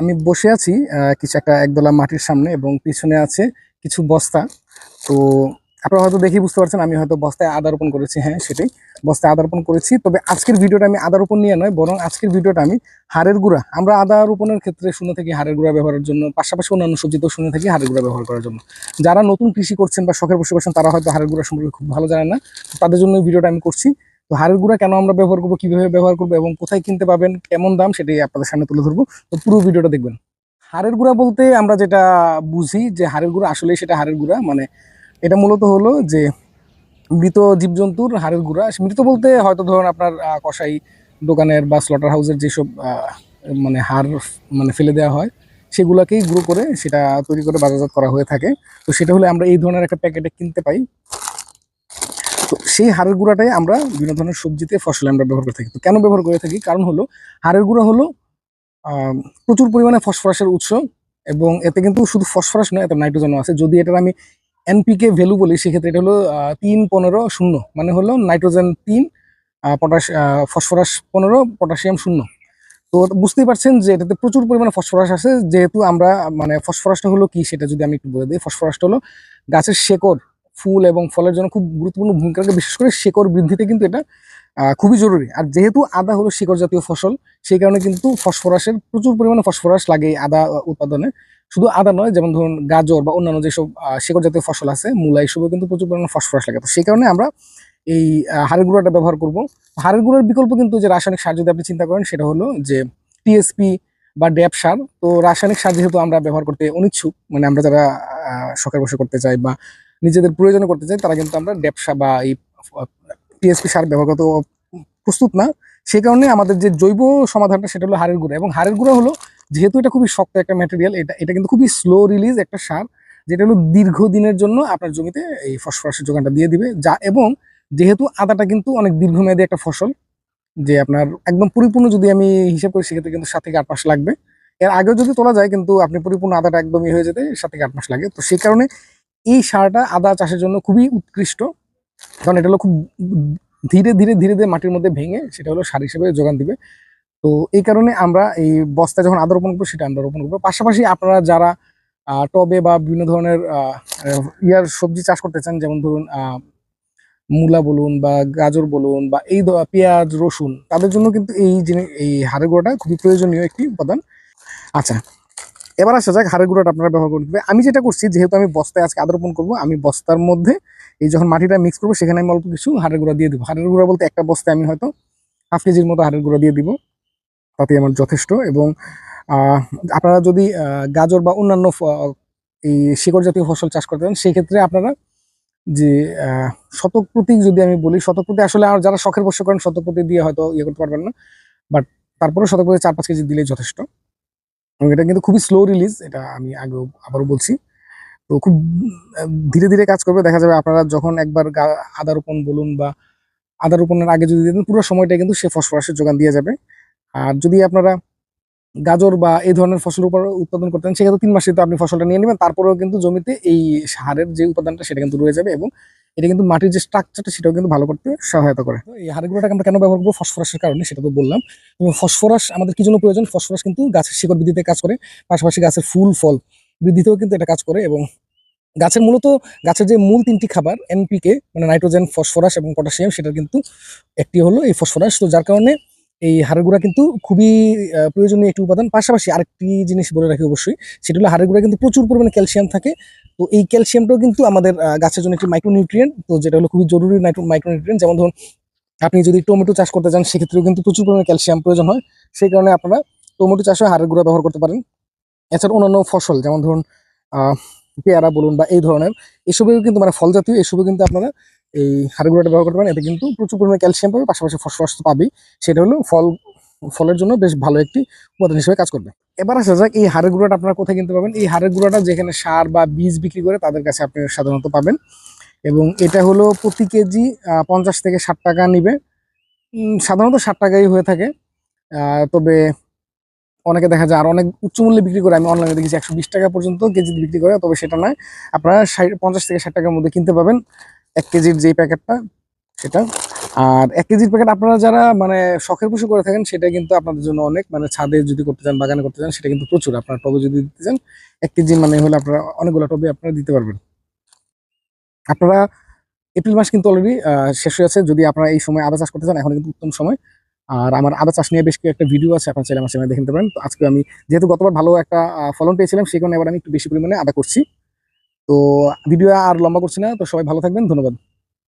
আমি বসে আছি কিছু একটা একদলা মাটির সামনে এবং পিছনে আছে কিছু বস্তা। তো আপনারা হয়তো দেখেই বুঝতে পারছেন, আমি হয়তো বস্তায় আদা রোপণ করেছি হ্যাঁ সেটাই। বস্তায় আদা রোপণ করেছি, তবে আজকের ভিডিওটা আমি আদা রোপণ নিয়ে নয়, বরং আজকের ভিডিওটা আমি হাড়ের গুঁড়া। আমরা আদা রোপণের ক্ষেত্রে শুনে থাকি হাড়ের গুঁড়া ব্যবহারের জন্য, পাশাপাশি অন্যান্য সবজিতেও শুনে থাকি হাড়ের গুঁড়া ব্যবহার করার জন্য। যারা নতুন কৃষি করছেন বা শখের বসে করছেন তারা হয়তো হাড়ের গুঁড়া সম্পর্কে খুব ভালো জানেন না। তাদের জন্য ভিডিওটা আমি করছি। তো হাড়ের গুঁড়া কেন আমরা ব্যবহার করব, কীভাবে ব্যবহার করব এবং কোথায় কিনতে পাবেন, কেমন দাম সেটাই আপনাদের সামনে তুলে ধরবো। তো পুরো ভিডিওটা দেখবেন। হাড়ের গুঁড়া বলতে আমরা যেটা বুঝি যে হাড়ের গুঁড়া আসলেই সেটা হাড়ের গুঁড়া। মানে এটা মূলত হলো যে মৃত জীবজন্তুর হাড়ের গুঁড়া। মৃত বলতে হয়তো ধরুন আপনার কষাই দোকানের বা স্লটার হাউসের যেসব মানে হাড় মানে ফেলে দেওয়া হয়, সেগুলোকেই গুঁড়ো করে সেটা তৈরি করে বাজারজাত করা হয়ে থাকে। তো সেটা হলে আমরা এই ধরনের একটা প্যাকেটে কিনতে পাই। তো সেই হাড়ের গুঁড়াটাই আমরা বিভিন্ন ধরনের সবজিতে ফসলে আমরা ব্যবহার করে থাকি। তো কেন ব্যবহার করে থাকি? কারণ হলো হাড়ের গুঁড়া হলো প্রচুর পরিমাণে ফসফরাসের উৎস এবং এতে কিন্তু শুধু ফসফরাস নয়, এতে নাইট্রোজেনও আছে। যদি এটার আমি এনপিকে ভ্যালু বলি, সেক্ষেত্রে এটা হলো তিন পনেরো শূন্য মানে হলো নাইট্রোজেন তিন পটাশ ফসফরাস পনেরো, পটাশিয়াম শূন্য। তো বুঝতেই পারছেন যে এটাতে প্রচুর পরিমাণে ফসফরাস আছে। যেহেতু আমরা মানে ফসফরাসটা হলো কি সেটা যদি আমি একটু বলে দিই, ফসফরাসটা হলো গাছের শেকড় ফুল এবং ফলের জন্য খুব গুরুত্বপূর্ণ ভূমিকা রাখে। বিশেষ করে শেকড় বৃদ্ধিতে কিন্তু এটা খুবই জরুরি। আর যেহেতু আদা হলো শিকড় জাতীয় ফসল, সেই কারণে কিন্তু ফসফরাসের প্রচুর পরিমাণে ফসফরাস লাগে আদা উৎপাদনে। শুধু আদা নয়, যেমন ধরুন গাজর বা অন্যান্য যেসব শিকড় জাতীয় ফসল আছে, মূলা, এসবেও কিন্তু প্রচুর পরিমাণে ফসফরাস লাগে। তো সেই কারণে আমরা এই হাড়ের গুঁড়াটা ব্যবহার করব। হাড়ের গুঁড়ার বিকল্প কিন্তু যে রাসায়নিক সার যদি আপনি চিন্তা করেন, সেটা হলো যে টিএসপি বা ড্যাপ সার। তো রাসায়নিক সার যেহেতু আমরা ব্যবহার করতে অনিচ্ছুক মানে আমরা যারা শখের বসে করতে চাই বা নিজেদের প্রয়োজনে করতে চাই, তারা কিন্তু আমরা সার বা এই টিএসপি সার ব্যবহার করতে প্রস্তুত না। সেই কারণে আমাদের যে জৈব সমাধানটা সেটা হলো হাড়ের গুঁড়া। এবং হাড়ের গুঁড়া হলো যেহেতু এটা খুবই শক্ত একটা ম্যাটেরিয়াল এটা এটা কিন্তু খুবই স্লো রিলিজ একটা সার, যেটা হলো দীর্ঘদিনের জন্য আপনার জমিতে এই ফসফরাসের যোগানটা দিয়ে দিবে। যা, এবং যেহেতু আদাটা কিন্তু অনেক দীর্ঘমেয়াদী একটা ফসল, যে আপনার একদম পরিপূর্ণ যদি আমি হিসাব করি, সেক্ষেত্রে কিন্তু সাত থেকে আট মাস লাগবে। এর আগেও যদি তোলা যায়, কিন্তু আপনি পরিপূর্ণ আদাটা একদমই হয়ে যেতে সাত থেকে আট মাস লাগে। তো সেই কারণে এই সারটা আদা চাষের জন্য খুবই উৎকৃষ্ট। কারণ এটা হলো খুব ধীরে ধীরে ধীরে ধীরে মাটির মধ্যে ভেঙে সেটা হলো সার হিসেবে যোগান দিবে। তো এই কারণে আমরা এই বস্তায় যখন আদা রোপণ করব, সেটা আমরা রোপণ করব। পাশাপাশি আপনারা যারা টবে বা বিভিন্ন ধরনের ইয়ার সবজি চাষ করতে চান, যেমন ধরুন মূলা বলুন বা গাজর বলুন বা এই পেঁয়াজ, রসুন, তাদের জন্য কিন্তু এই জিনিস, এই হাড়ের গুঁড়োটা খুবই প্রয়োজনীয় একটি উপাদান। আচ্ছা এবার আসা যাক হাড়ের গুঁড়োটা আপনারা ব্যবহার করতে আমি যেটা করছি, যেহেতু আমি বস্তায় আজকে আদা রোপণ করব, আমি বস্তার মধ্যে এই যখন মাটিটা মিক্স করব, সেখানে আমি অল্প কিছু হাড়ের গুঁড়া দিয়ে দিব। হাড়ের গুঁড়া বলতে একটা বস্তায় আমি হয়তো হাফ কেজির মতো হাড়ের গুঁড়া দিয়ে দিব। তাতে আমার যথেষ্ট এবং আপনারা যদি গাজর বা অন্যান্য এই শিকড় জাতীয় ফসল চাষ করতে চান সেই ক্ষেত্রে আপনারা যে শতক যদি আমি বলি শতক প্রতি আসলে আর যারা শখের বসে করেন শতক প্রতি দিয়ে হয়তো ইয়ে করতে পারবেন না। বাট তারপরে শতক প্রতি চার পাঁচ কেজি দিলেই যথেষ্ট। এবং এটা কিন্তু খুবই স্লো রিলিজ এটা আমি আগেও আবারও বলছি। তো খুব, ধীরে ধীরে কাজ করবে, দেখা যাবে আপনারা যখন একবার আদা রোপণ বলুন বা আদা রোপণের আগে যদি দেন, পুরো সময়টা কিন্তু সে ফসফরাসের যোগান দিয়ে যাবে। আর যদি আপনারা গাজর বা এই ধরনের ফসল উপর উৎপাদন করতেন সেক্ষেত্রে তিন মাসে তো আপনি ফসলটা নিয়ে নেবেন, তারপরেও কিন্তু জমিতে এই সারের যে উপাদানটা, সেটা কিন্তু রয়ে যাবে এবং এটা কিন্তু মাটির যে স্ট্রাকচারটা সেটাও কিন্তু ভালো করতে সহায়তা করে। এই হাড়গুলোটাকে আমরা কেন ব্যবহার করব? ফসফরাসের কারণে, সেটা তো বললাম। ফসফরাস আমাদের কি জন্য প্রয়োজন? ফসফরাস কিন্তু গাছের শিকড় বৃদ্ধিতে কাজ করে, পাশাপাশি গাছের ফুল, ফল বৃদ্ধিতেও কিন্তু এটা কাজ করে। এবং গাছের মূলত, গাছের যে মূল তিনটি খাবার এনপিকে মানে নাইট্রোজেন, ফসফরাস এবং পটাশিয়াম সেটা কিন্তু একটি হলো এই ফসফরাস। তো যার কারণে এই হাড়ের গুঁড়া কিন্তু খুবই প্রয়োজনীয় একটি উপাদান। পাশাপাশি আরেকটি জিনিস বলে রাখি অবশ্যই, সেটা হলো হাড়ের গুঁড়া কিন্তু প্রচুর পরিমাণে ক্যালসিয়াম থাকে। তো এই ক্যালসিয়ামটাও কিন্তু আমাদের গাছের জন্য একটি মাইক্রোনিউট্রিয়েন্ট তো যেটা হলো খুবই জরুরি মাইক্রোনিউট্রিয়েন্ট যেমন ধরুন, আপনি যদি টমেটো চাষ করতে চান সেক্ষেত্রেও কিন্তু প্রচুর পরিমাণে ক্যালসিয়াম প্রয়োজন হয়। সেই কারণে আপনারা টমেটো চাষে হাড়ের গুঁড়া ব্যবহার করতে পারেন। এছাড়া অন্যান্য ফসল, যেমন ধরুন পেয়ারা বলুন বা এই ধরনের, এসবেও কিন্তু মানে ফল জাতীয় এসবেও কিন্তু আপনারা এই হাড়ের ব্যবহার করতে পারেন। এতে কিন্তু প্রচুর পরিমাণে ক্যালসিয়াম পাবে, পাশাপাশি ফসফরাস তো পাবেই। সেটা হলো ফল, ফলের জন্য বেশ ভালো একটি উপাদান হিসেবে কাজ করবে। এবার আসা যাক, এই হাড়ের গুঁড়াটা আপনারা কোথায় কিনতে পাবেন? এই হাড়ের গুঁড়াটা যেখানে সার বা বীজ বিক্রি করে তাদের কাছে আপনি সাধারণত পাবেন। এবং এটা হলো প্রতি কেজি পঞ্চাশ থেকে ষাট টাকা নিবে। সাধারণত ষাট টাকাই হয়ে থাকে। তবে অনেকে দেখা যায়, আর অনেক উচ্চ মূল্যে বিক্রি করে, আমি অনলাইনে দেখেছি একশো বিশ টাকা পর্যন্ত কেজি বিক্রি করে, তবে সেটা নয়। আপনারা ষাট, পঞ্চাশ থেকে ষাট টাকার মধ্যে কিনতে পাবেন। এক কেজির যেই প্যাকেটটা, সেটা। আর এক কেজির প্যাকেট আপনারা যারা মানে শখের পশু করে থাকেন, সেটা কিন্তু আপনাদের জন্য অনেক। মানে ছাদে যদি করতে চান, বাগানে করতে চান, সেটা কিন্তু প্রচুর। আপনার টবে যদি দিতে চান, এক কেজি মানে হলে আপনারা অনেকগুলো টবে আপনারা দিতে পারবেন। আপনারা এপ্রিল মাস কিন্তু অলরেডি শেষ হয়ে আছে। যদি আপনারা এই সময় আদা চাষ করতে চান, এখন কিন্তু উত্তম সময়। আর আমার আদা চাষ নিয়ে বেশ একটা ভিডিও আছে, আপনার চাইলে আমার চ্যানেলে দেখে নিতে পারেন। তো আজকে আমি, যেহেতু গতবার ভালো একটা ফলন পেয়েছিলাম, সেই কারণে এবার আমি একটু বেশি পরিমাণে আদা করছি। তো ভিডিও আর লম্বা করছি না তো সবাই ভালো থাকবেন ধন্যবাদ।